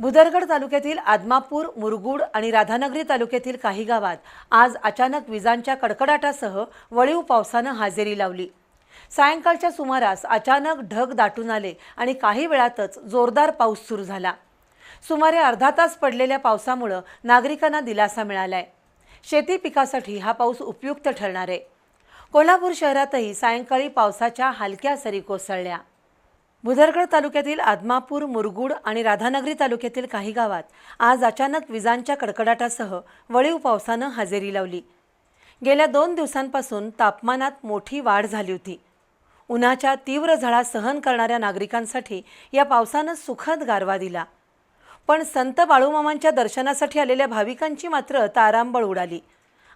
भुदरगड तालुक्यातील आदमापूर मुरगुड आणि राधानगरी तालुक्यातील काही गावात आज अचानक विजांच्या कडकडाटासह वळीव पावसानं हजेरी लावली. सायंकाळच्या सुमारास अचानक ढग दाटून आले आणि काही वेळातच जोरदार पाऊस सुरू झाला. सुमारे अर्धा तास पडलेल्या पावसामुळं नागरिकांना दिलासा मिळालाय. शेती पिकासाठी हा पाऊस उपयुक्त ठरणार आहे. कोल्हापूर शहरातही सायंकाळी पावसाच्या हलक्या सरी कोसळल्या. भुदरगड तालुक्यातील आदमापूर मुरगुड आणि राधानगरी तालुक्यातील काही गावात आज अचानक विजांच्या कडकडाटासह वळीव पावसानं हजेरी लावली. गेल्या दोन दिवसांपासून तापमानात मोठी वाढ झाली होती. उन्हाच्या तीव्र झळा सहन करणाऱ्या नागरिकांसाठी या पावसानं सुखद गारवा दिला. पण संत बाळूमामांच्या दर्शनासाठी आलेल्या भाविकांची मात्र तारांबळ उडाली.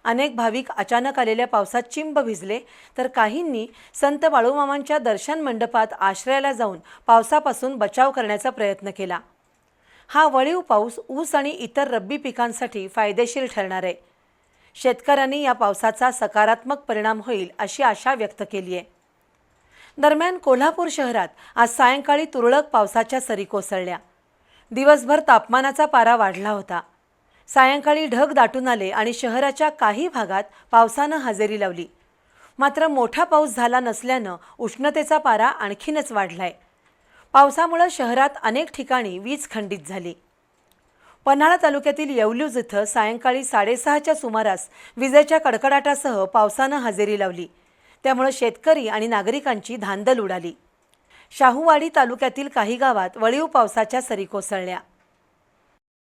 अनेक भाविक अचानक आलेल्या पावसात चिंब भिजले तर काहींनी संत बाळूमामांच्या दर्शन मंडपात आश्रयाला जाऊन पावसापासून बचाव करण्याचा प्रयत्न केला. हा वळीव पाऊस ऊस आणि इतर रब्बी पिकांसाठी फायदेशीर ठरणार आहे. शेतकऱ्यांनी या पावसाचा सकारात्मक परिणाम होईल अशी आशा व्यक्त केली आहे. दरम्यान कोल्हापूर शहरात आज सायंकाळी तुरळक पावसाच्या सरी कोसळल्या. दिवसभर तापमानाचा पारा वाढला होता. सायंकाळी ढग दाटून आले आणि शहराच्या काही भागात पावसानं हजेरी लावली. मात्र मोठा पाऊस झाला नसल्यानं उष्णतेचा पारा आणखीनच वाढलाय. पावसामुळं शहरात अनेक ठिकाणी वीज खंडित झाली. पन्हाळा तालुक्यातील येवलूज इथं सायंकाळी साडेसहाच्या सुमारास विजेच्या कडकडाटासह पावसानं हजेरी लावली. त्यामुळे शेतकरी आणि नागरिकांची धांदल उडाली. शाहूवाडी तालुक्यातील काही गावात वळीव पावसाच्या सरी कोसळल्या.